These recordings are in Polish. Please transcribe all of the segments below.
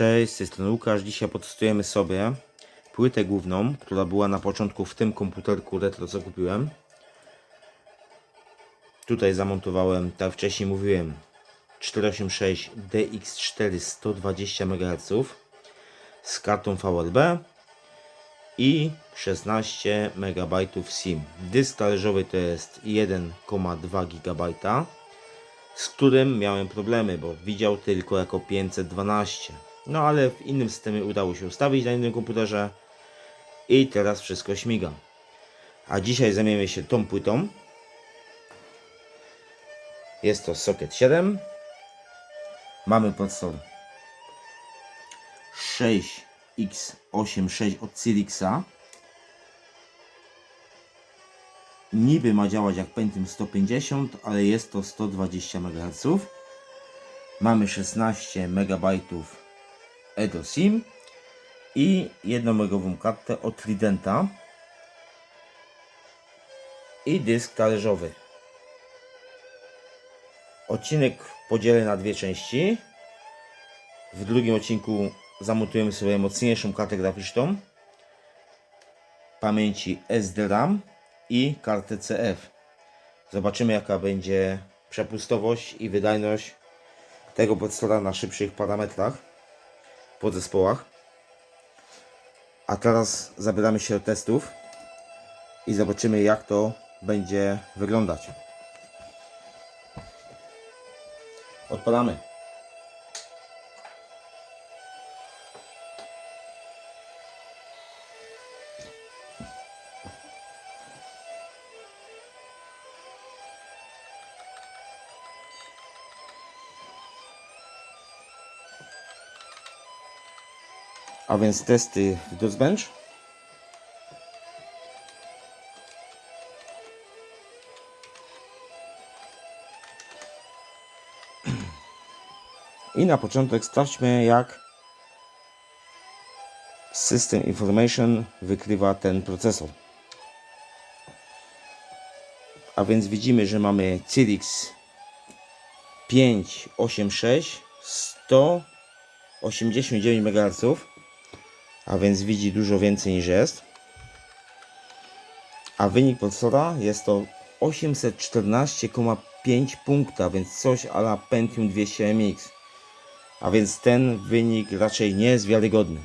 Cześć, z tej strony Łukasz. Dzisiaj potestujemy sobie płytę główną, która była na początku w tym komputerku retro, co kupiłem. Tutaj zamontowałem, tak wcześniej mówiłem, 486 DX4 120 MHz z kartą VLB i 16 MB SIM. Dysk talerzowy to jest 1,2 GB z którym miałem problemy, bo widział tylko jako 512. No ale w innym systemie udało się ustawić na innym komputerze i teraz wszystko śmiga. A dzisiaj zajmiemy się tą płytą. Jest to socket 7. Mamy procesor 6X86 od Silixa. Niby ma działać jak Pentium 150, ale jest to 120 MHz. Mamy 16 MB eDOSIM i 1 megową kartę od Tridenta i dysk talerzowy. Odcinek podzielę na dwie części. W drugim odcinku zamontujemy sobie mocniejszą kartę graficzną pamięci SDRAM i kartę CF. Zobaczymy jaka będzie przepustowość i wydajność tego procesora na szybszych parametrach po zespołach. A teraz zabieramy się do testów i zobaczymy jak to będzie wyglądać. Odpalamy. A więc testy w DOSBench. I na początek sprawdźmy jak System Information wykrywa ten procesor. A więc widzimy, że mamy Cyrix 586 189 MHz a więc widzi dużo więcej niż jest. A wynik procesora jest to 814,5 punkta, więc coś ala Pentium 200 MX. A więc ten wynik raczej nie jest wiarygodny.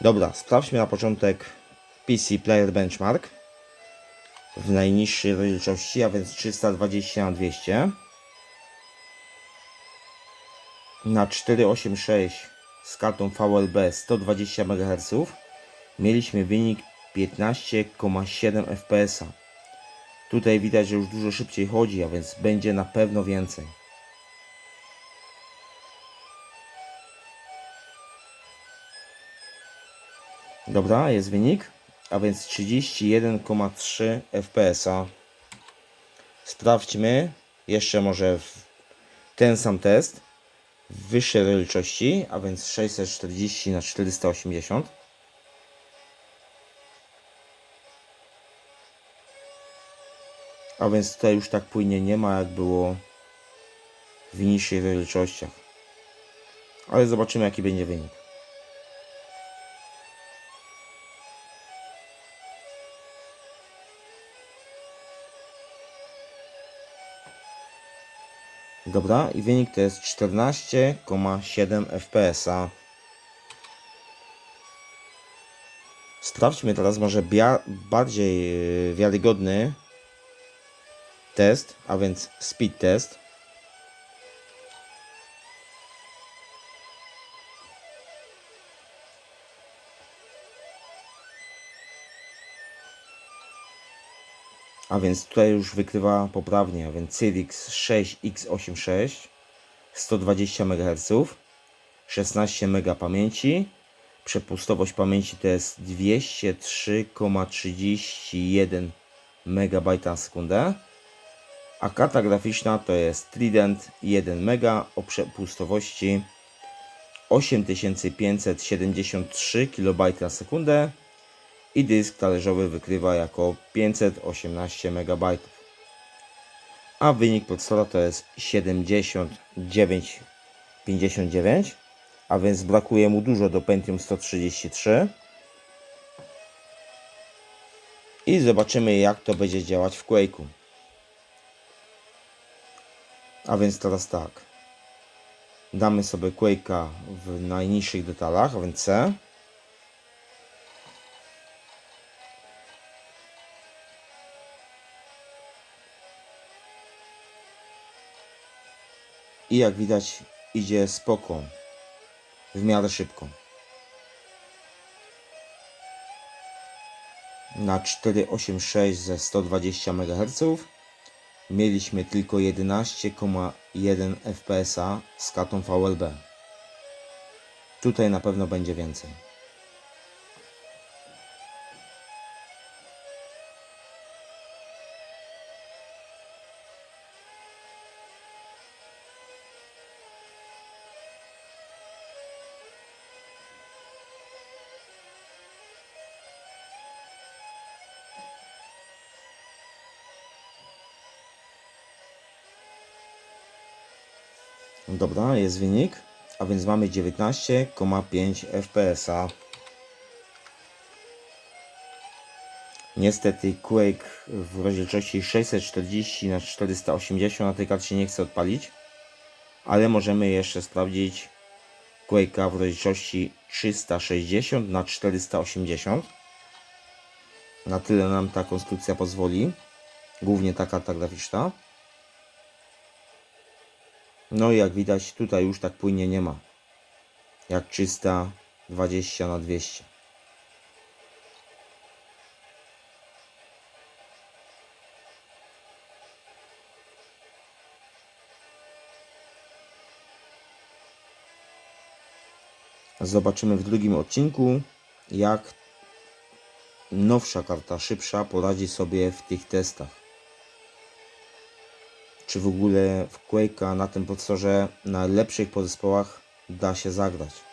Dobra, sprawdźmy na początek PC Player Benchmark w najniższej rozdzielczości, a więc 320 na 200 na 486 z kartą VLB 120 MHz mieliśmy wynik 15,7 fps. Tutaj widać, że już dużo szybciej chodzi, a więc będzie na pewno więcej. Dobra, jest wynik, a więc 31,3 fps. Sprawdźmy jeszcze może ten sam test wyższej rozdzielczości, a więc 640 na 480. A więc tutaj już tak płynnie nie ma jak było w niższych rozdzielczościach. Ale zobaczymy jaki będzie wynik. Dobra, i wynik to jest 14,7 fps. Sprawdźmy teraz może bardziej yy, wiarygodny test, a więc speed test. A więc tutaj już wykrywa poprawnie, a więc Cyrix 6X86 120 MHz 16 MB pamięci. Przepustowość pamięci to jest 203,31 MB na sekundę. A karta graficzna to jest Trident 1 MB o przepustowości 8573 KB na sekundę i dysk talerzowy wykrywa jako 518 MB. A wynik procesora to jest 79,59, a więc brakuje mu dużo do Pentium 133. I zobaczymy jak to będzie działać w Quake'u. A więc teraz tak. Damy sobie Quake'a w najniższych detalach, a więc C. I jak widać idzie spoko. W miarę szybko. Na 486 ze 120 MHz mieliśmy tylko 11,1 fps z kartą VLB. Tutaj na pewno będzie więcej. Dobra, jest wynik, a więc mamy 19,5 fps. Niestety Quake w rozdzielczości 640 na 480 na tej karcie nie chce odpalić, ale możemy jeszcze sprawdzić Quake'a w rozdzielczości 360 na 480. Na tyle nam ta konstrukcja pozwoli, głównie ta karta graficzna. No i jak widać tutaj już tak płynnie nie ma. Jak 320 na 200. Zobaczymy w drugim odcinku jak nowsza karta szybsza poradzi sobie w tych testach czy w ogóle w Quake'a na tym procedurze na lepszych podzespołach da się zagrać.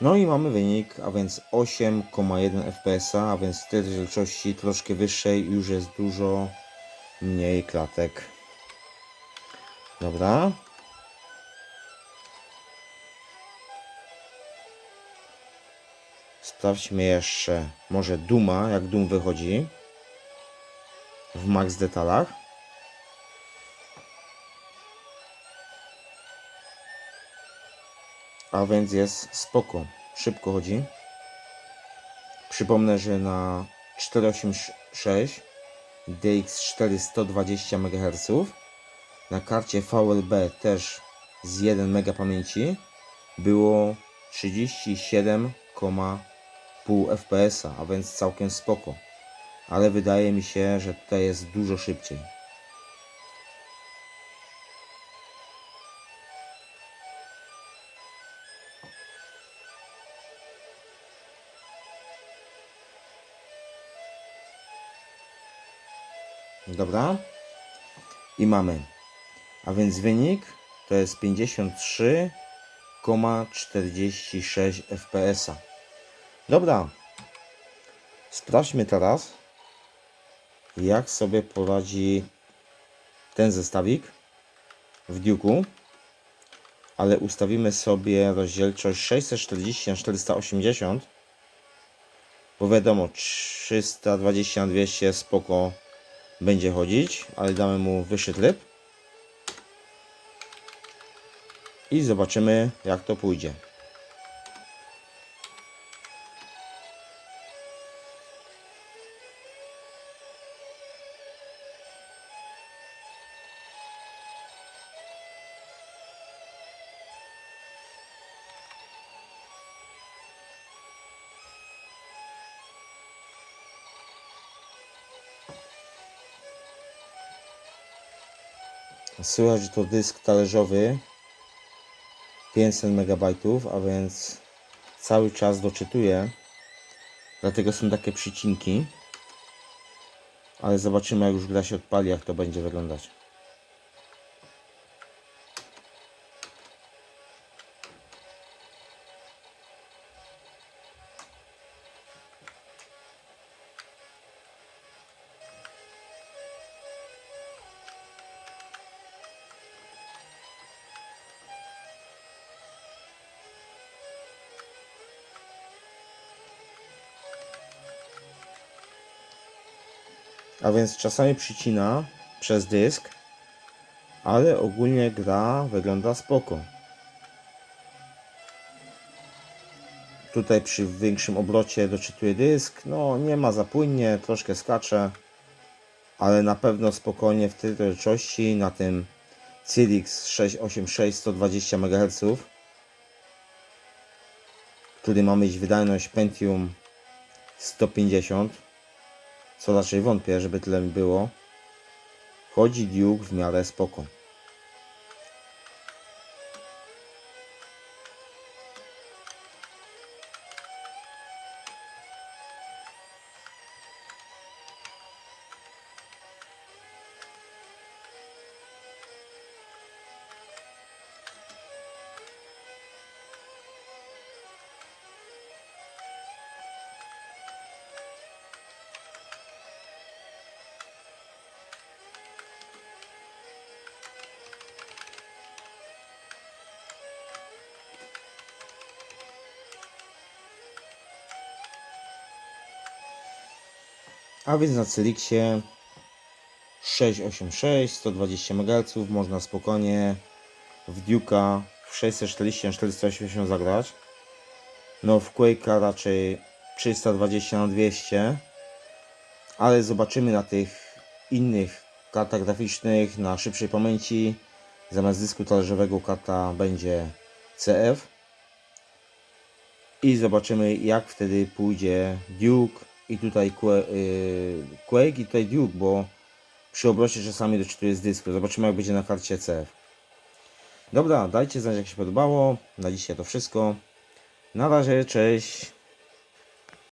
No i mamy wynik, a więc 8,1 fps, a więc tej rozdzielczości troszkę wyższej już jest dużo mniej klatek. Dobra. Sprawdźmy jeszcze może Duma, jak Dum wychodzi w max detalach. A więc jest spoko. Szybko chodzi. Przypomnę, że na 486 DX4 120 MHz na karcie VLB też z 1 MB pamięci było 37,5 fps, a więc całkiem spoko. Ale wydaje mi się, że tutaj jest dużo szybciej. Dobra. I mamy. A więc wynik to jest 53,46 fps. Dobra. Sprawdźmy teraz, jak sobie poradzi ten zestawik w Duke'u, ale ustawimy sobie rozdzielczość 640 na 480 bo wiadomo 320 na 200 spoko będzie chodzić, ale damy mu wyższy tryb i zobaczymy jak to pójdzie. Słychać, że to dysk talerzowy 500 MB, a więc cały czas doczytuje. Dlatego są takie przycinki. Ale zobaczymy, jak już gra się odpali, jak to będzie wyglądać. A więc czasami przycina przez dysk, ale ogólnie gra wygląda spoko. Tutaj przy większym obrocie doczytuje dysk, no nie ma za płynnie, troszkę skacze, ale na pewno spokojnie w tej rozdzielczości na tym Cylix 686 120 MHz, który ma mieć wydajność Pentium 150 co raczej wątpię, żeby tyle było. Chodzi Duke w miarę spoko. A więc na Cylixie 686, 120 MHz można spokojnie w Duke'a w 640 na 480 zagrać. No w Quake'a raczej 320 na 200 ale zobaczymy na tych innych kartach graficznych na szybszej pamięci zamiast dysku talerzowego karta będzie CF i zobaczymy jak wtedy pójdzie Duke i tutaj y, Quake i tutaj Duke, bo przy obrocie czasami doczytuje z dysku. Zobaczymy jak będzie na karcie CF. Dobra, dajcie znać jak się podobało. Na dzisiaj to wszystko. Na razie, cześć.